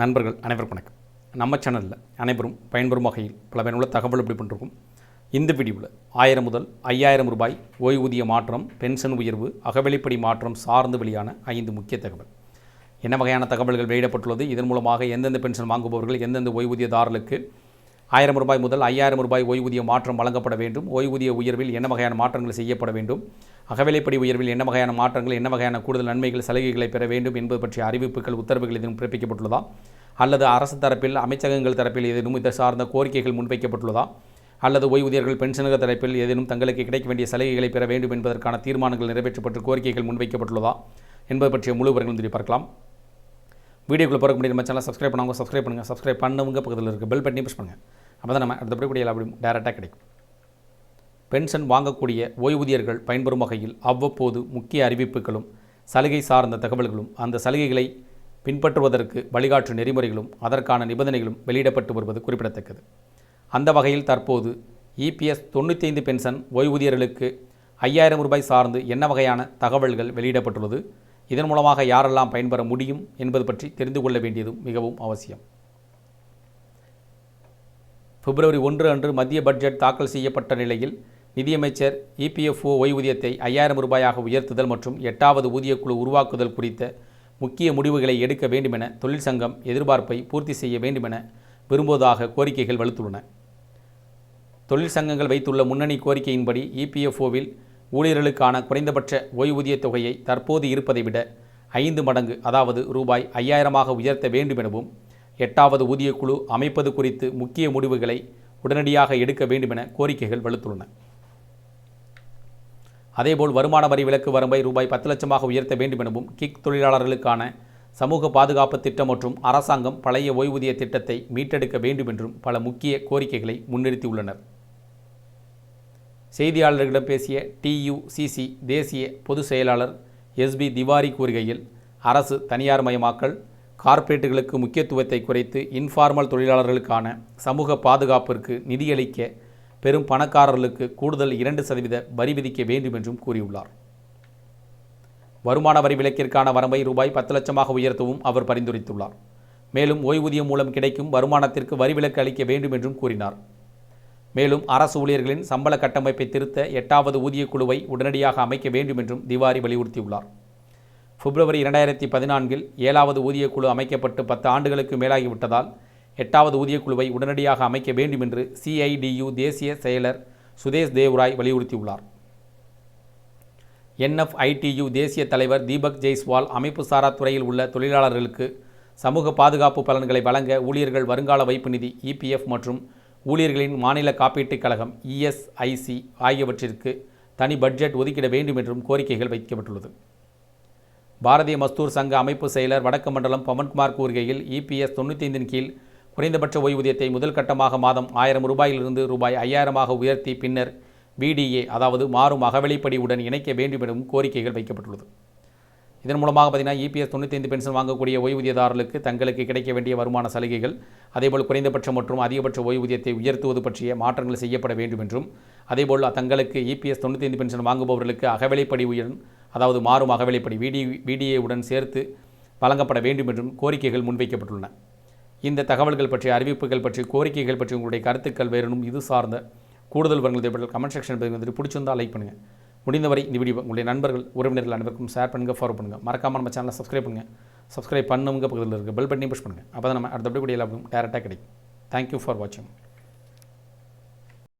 நண்பர்கள் அனைவருக்கும் வணக்கம். நம்ம சேனலில் அனைவரும் பயன்பெறும் வகையில் பல பயனுள்ள தகவல் எப்படி பண்ணிருக்கோம் இந்த வீடியோவில் ஆயிரம் முதல் ஐயாயிரம் ரூபாய் ஓய்வூதிய மாற்றம் பென்ஷன் உயர்வு அகவெளிப்படி மாற்றம் சார்ந்து வெளியான ஐந்து முக்கிய தகவல். என்ன வகையான தகவல்கள் வெளியிடப்பட்டுள்ளது? இதன் மூலமாக எந்தெந்த பென்ஷன் வாங்குபவர்கள் எந்தெந்த ஓய்வூதியதாரர்களுக்கு ஆயிரம் ரூபாய் முதல் ஐயாயிரம் ரூபாய் ஓய்வூதிய மாற்றம் வழங்கப்பட வேண்டும். ஓய்வூதிய உயர்வில் என்ன வகையான மாற்றங்கள் செய்யப்பட வேண்டும்? அகவிலைப்படி உயர்வில் என்ன வகையான மாற்றங்கள் என்ன வகையான கூடுதல் நன்மைகள் சலுகைகளை பெற வேண்டும் என்பது பற்றிய அறிவிப்புகள் உத்தரவுகள் எதுவும் பிறப்பிக்கப்பட்டுள்ளதா? அல்லது அரசு தரப்பில் அமைச்சகங்கள் தரப்பில் ஏதேனும் இது சார்ந்த கோரிக்கைகள் முன்வைக்கப்பட்டுள்ளதா? அல்லது ஓய்வூதியர்கள் பென்ஷன்கள் தரப்பில் ஏதேனும் தங்களுக்கு கிடைக்க வேண்டிய சலுகைகளை பெற வேண்டும் என்பதற்கான தீர்மானங்கள் நிறைவேற்றப்பட்டு கோரிக்கைகள் முன்வைக்கப்பட்டுள்ளதா? என்பது பற்றிய முழு விவரங்கள் தெரிய பார்க்கலாம். வீடியோக்குள்ளே போகிற முடியும் சேனல் சப்ஸ்கிரைப் பண்ணவங்க சப்ஸ்கிரைப் பண்ணுங்கள் சப்ஸ்கிரைப் பண்ணவங்க பக்கத்தில் இருக்க பெல் பட்டனி ப்ரெஸ் பண்ணுங்கள் அப்போ தான் நம்ம அடுத்தபடி கூடிய எல்லா டேரெக்டாக கிடைக்கும். பென்ஷன் வாங்கக்கூடிய ஓய்வூதியர்கள் பயன்பெறும் வகையில் அவ்வப்போது முக்கிய அறிவிப்புகளும் சலுகை சார்ந்த தகவல்களும் அந்த சலுகைகளை பின்பற்றுவதற்கு வழிகாட்டு நெறிமுறைகளும் அதற்கான நிபந்தனைகளும் வெளியிடப்பட்டு வருவது குறிப்பிடத்தக்கது. அந்த வகையில் தற்போது இபிஎஸ் தொண்ணூற்றி ஐந்து பென்ஷன் ஓய்வூதியர்களுக்கு ஐயாயிரம் ரூபாய் சார்ந்து என்ன வகையான தகவல்கள் வெளியிடப்பட்டுள்ளது இதன் மூலமாக யாரெல்லாம் பயன்பெற முடியும் என்பது பற்றி தெரிந்து கொள்ள வேண்டியதும் மிகவும் அவசியம். பிப்ரவரி ஒன்று அன்று மத்திய பட்ஜெட் தாக்கல் செய்யப்பட்ட நிலையில் நிதியமைச்சர் இபிஎஃப்ஓ ஓய்வூதியத்தை ஐயாயிரம் ரூபாயாக உயர்த்துதல் மற்றும் எட்டாவது ஊதியக்குழு உருவாக்குதல் குறித்த முக்கிய முடிவுகளை எடுக்க வேண்டுமென தொழிற்சங்கம் எதிர்பார்ப்பை பூர்த்தி செய்ய வேண்டுமென விரும்புவதாக கோரிக்கைகள் வலுத்துள்ளன. தொழிற்சங்கங்கள் வைத்துள்ள முன்னணி கோரிக்கையின்படி இபிஎஃப்ஓவில் ஊழியர்களுக்கான குறைந்தபட்ச ஓய்வூதிய தொகையை தற்போது இருப்பதை விட ஐந்து மடங்கு அதாவது ரூபாய் ஐயாயிரமாக உயர்த்த வேண்டுமெனவும் எட்டாவது ஊதியக்குழு அமைப்பது குறித்து முக்கிய முடிவுகளை உடனடியாக எடுக்க வேண்டுமென கோரிக்கைகள் வலுத்துள்ளன. அதேபோல் வருமான வரி விலக்கு வரம்பை ரூபாய் பத்து லட்சமாக உயர்த்த வேண்டுமெனவும் கிக் தொழிலாளர்களுக்கான சமூக பாதுகாப்பு திட்டம் மற்றும் அரசாங்கம் பழைய ஓய்வூதிய திட்டத்தை மீட்டெடுக்க வேண்டும் என்றும் பல முக்கிய கோரிக்கைகளை முன்னிறுத்தியுள்ளனர். செய்தியாளர்களிடம் பேசிய டியுசிசி தேசிய பொதுச் செயலாளர் எஸ்பி திவாரி கூறுகையில் அரசு தனியார் மயமாக்கல் கார்ப்பரேட்டுகளுக்கு முக்கியத்துவத்தை குறைத்து இன்ஃபார்மல் தொழிலாளர்களுக்கான சமூக பாதுகாப்பிற்கு நிதியளிக்க பெரும் பணக்காரர்களுக்கு கூடுதல் இரண்டு சதவீத வரி விதிக்க வேண்டும் என்றும் கூறியுள்ளார். வருமான வரி விலக்கிற்கான வரம்பை ரூபாய் பத்து லட்சமாக உயர்த்தவும் அவர் பரிந்துரைத்துள்ளார். மேலும் ஓய்வூதியம் மூலம் கிடைக்கும் வருமானத்திற்கு வரி விலக்கு அளிக்க வேண்டும் என்றும் கூறினார். மேலும் அரசு ஊழியர்களின் சம்பள கட்டமைப்பை திருத்த எட்டாவது ஊதிய குழுவை உடனடியாக அமைக்க வேண்டும் என்றும் திவாரி வலியுறுத்தியுள்ளார். பிப்ரவரி இரண்டாயிரத்தி பதினான்கில் ஏழாவது ஊதியக்குழு அமைக்கப்பட்டு பத்து ஆண்டுகளுக்கு மேலாகிவிட்டதால் எட்டாவது ஊதியக்குழுவை உடனடியாக அமைக்க வேண்டும் என்று சிஐடியு தேசிய செயலர் சுதேஷ் தேவ்ராய் வலியுறுத்தியுள்ளார். என்எஃப்ஐடியு தேசிய தலைவர் தீபக் ஜெய்ஸ்வால் அமைப்பு சாரா துறையில் உள்ள தொழிலாளர்களுக்கு சமூக பாதுகாப்பு பலன்களை வழங்க ஊழியர்கள் வருங்கால வைப்பு நிதி இபிஎஃப் மற்றும் ஊழியர்களின் மாநில காப்பீட்டுக் கழகம் இஎஸ்ஐசி ஆகியவற்றிற்கு தனி பட்ஜெட் ஒதுக்கிட வேண்டும் என்றும் கோரிக்கைகள் வைக்கப்பட்டுள்ளது. பாரதிய மஸ்தூர் சங்க அமைப்பு செயலர் வடக்கு மண்டலம் பவன்குமார் கூறுகையில் இபிஎஸ் தொண்ணூற்றி ஐந்தின் கீழ் குறைந்தபட்ச ஓய்வூதியத்தை முதல் கட்டமாக மாதம் ஆயிரம் ரூபாயிலிருந்து ரூபாய் ஐயாயிரமாக உயர்த்தி பின்னர் பிடிஏ அதாவது மாறும் அகவெளிப்படியுடன் இணைக்க வேண்டும் எனவும் கோரிக்கைகள் வைக்கப்பட்டுள்ளது. இதன் மூலமாக பார்த்தீங்கன்னா இபிஎஸ் தொண்ணூற்றி ஐந்து பென்ஷன் வாங்கக்கூடிய ஓய்வூதியதாரர்களுக்கு தங்களுக்கு கிடைக்க வேண்டிய வருமான சலுகைகள் அதேபோல் குறைந்தபட்ச மற்றும் அதிகபட்ச ஓய்வூதியத்தை உயர்த்துவது பற்றிய மாற்றங்கள் செய்யப்பட வேண்டும் என்றும் அதேபோல் தங்களுக்கு இபிஎஸ் தொண்ணூற்றி ஐந்து பென்ஷன் வாங்குபவர்களுக்கு அகவிலைப்படி உயர் அதாவது மாறும் அகவிலைப்படி விடி விடிஏவுடன் சேர்த்து வழங்கப்பட வேண்டும் என்றும் கோரிக்கைகள் முன்வைக்கப்பட்டுள்ளன. இந்த தகவல்கள் பற்றிய அறிவிப்புகள் பற்றி கோரிக்கைகள் பற்றி உங்களுடைய கருத்துக்கள் வேறனும் இது சார்ந்த கூடுதல் விவரங்கள் தேவைப்பட்டால் கமெண்ட் செக்ஷன் பதிவு வந்துட்டு பிடிச்சிருந்தால் லைக் பண்ணுங்கள் முடிந்தவரை இந்த வீடியோ உங்களுடைய நண்பர்கள் உறவினர்கள் அனைவருக்கும் ஷேர் பண்ணுங்கள் ஃபாலோ பண்ணுங்கள் மறக்காமல் நம்ம சேனலை சப்ஸ்கிரைப் பண்ணுங்கள் சப்ஸ்கிரைப் பண்ணுங்க பக்கத்தில் இருக்க பெல் பட்டனையும் புஷ் பண்ணுங்கள் அப்போ தான் நம்ம அடுத்தபடி கூட எல்லாருக்கும் டேரெக்டாக கிடைக்கும். தேங்க்யூ ஃபார் வாட்சிங்